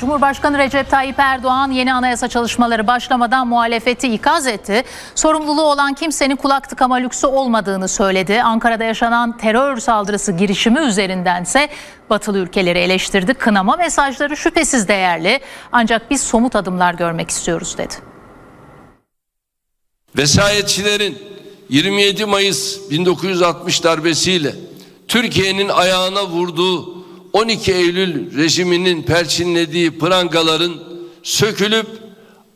Cumhurbaşkanı Recep Tayyip Erdoğan yeni anayasa çalışmaları başlamadan muhalefeti ikaz etti. Sorumluluğu olan kimsenin kulak tıkama lüksü olmadığını söyledi. Ankara'da yaşanan terör saldırısı girişimi üzerindense batılı ülkeleri eleştirdi. Kınama mesajları şüphesiz değerli ancak biz somut adımlar görmek istiyoruz dedi. Vesayetçilerin 27 Mayıs 1960 darbesiyle Türkiye'nin ayağına vurduğu 12 Eylül rejiminin perçinlediği prangaların sökülüp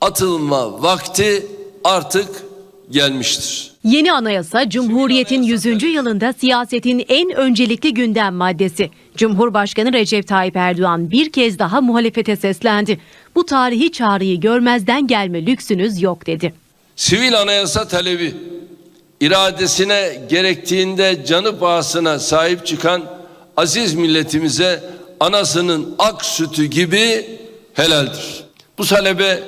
atılma vakti artık gelmiştir. Yeni anayasa Cumhuriyet'in 100. yılında siyasetin en öncelikli gündem maddesi. Cumhurbaşkanı Recep Tayyip Erdoğan bir kez daha muhalefete seslendi. Bu tarihi çağrıyı görmezden gelme lüksünüz yok dedi. Sivil anayasa talebi iradesine gerektiğinde canı pahasına sahip çıkan aziz milletimize anasının ak sütü gibi helaldir. Bu talebe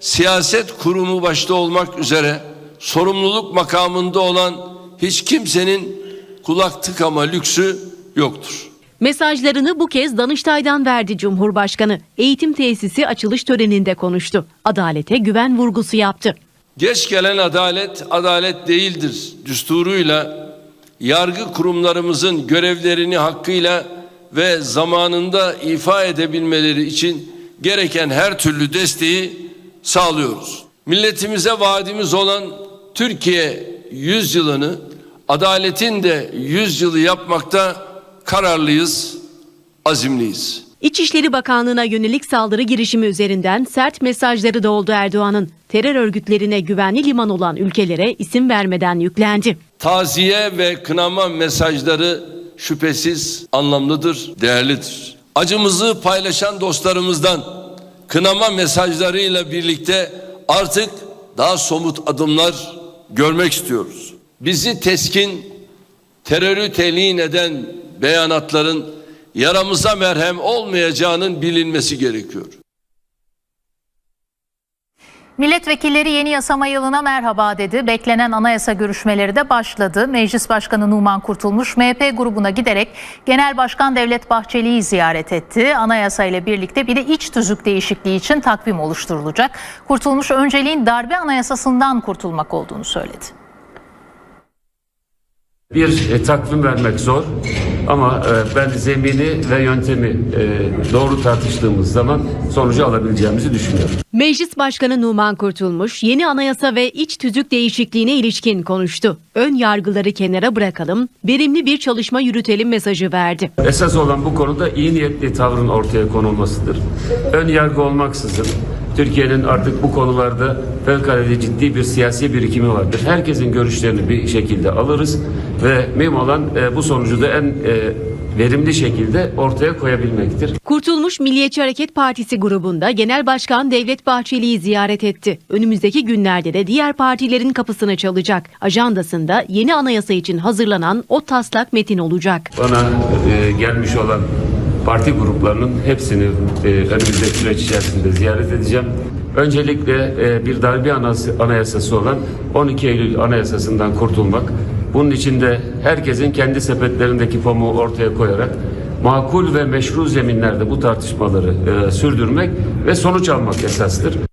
siyaset kurumu başta olmak üzere sorumluluk makamında olan hiç kimsenin kulak tıkama lüksü yoktur. Mesajlarını bu kez Danıştay'dan verdi Cumhurbaşkanı. Eğitim tesisi açılış töreninde konuştu. Adalete güven vurgusu yaptı. Geç gelen adalet adalet değildir düsturuyla yargı kurumlarımızın görevlerini hakkıyla ve zamanında ifa edebilmeleri için gereken her türlü desteği sağlıyoruz. Milletimize vaadimiz olan Türkiye 100 yılını adaletin de 100 yılı yapmakta kararlıyız, azimliyiz. İçişleri Bakanlığı'na yönelik saldırı girişimi üzerinden sert mesajları da oldu Erdoğan'ın. Terör örgütlerine güvenli liman olan ülkelere isim vermeden yüklendi. Taziye ve kınama mesajları şüphesiz anlamlıdır, değerlidir. Acımızı paylaşan dostlarımızdan kınama mesajlarıyla birlikte artık daha somut adımlar görmek istiyoruz. Bizi teskin, terörü telin eden beyanatların yaramıza merhem olmayacağının bilinmesi gerekiyor. Milletvekilleri yeni yasama yılına merhaba dedi. Beklenen anayasa görüşmeleri de başladı. Meclis Başkanı Numan Kurtulmuş MHP grubuna giderek Genel Başkan Devlet Bahçeli'yi ziyaret etti. Anayasa ile birlikte bir de iç tüzük değişikliği için takvim oluşturulacak. Kurtulmuş önceliğin darbe anayasasından kurtulmak olduğunu söyledi. Bir e, takvim vermek zor ama e, ben zemini ve yöntemi e, doğru tartıştığımız zaman sonucu alabileceğimizi düşünüyorum. Meclis Başkanı Numan Kurtulmuş yeni anayasa ve iç tüzük değişikliğine ilişkin konuştu. Ön yargıları kenara bırakalım, verimli bir çalışma yürütelim mesajı verdi. Esas olan bu konuda iyi niyetli tavrın ortaya konulmasıdır. Ön yargı olmaksızın Türkiye'nin artık bu konularda fevkalade ciddi bir siyasi birikimi vardır. Herkesin görüşlerini bir şekilde alırız ve mühim olan e, bu sonucu da en e, verimli şekilde ortaya koyabilmektir. Kurtulmuş Milliyetçi Hareket Partisi grubunda Genel Başkan Devlet Bahçeli'yi ziyaret etti. Önümüzdeki günlerde de diğer partilerin kapısını çalacak. Ajandasında yeni anayasa için hazırlanan o taslak metin olacak. Bana e, gelmiş olan parti gruplarının hepsini e, önümüzdeki süreç içerisinde ziyaret edeceğim. Öncelikle e, bir darbe anayası- anayasası olan 12 Eylül Anayasası'ndan kurtulmak. Bunun için de herkesin kendi sepetlerindeki pamuğu ortaya koyarak makul ve meşru zeminlerde bu tartışmaları e, sürdürmek ve sonuç almak esastır.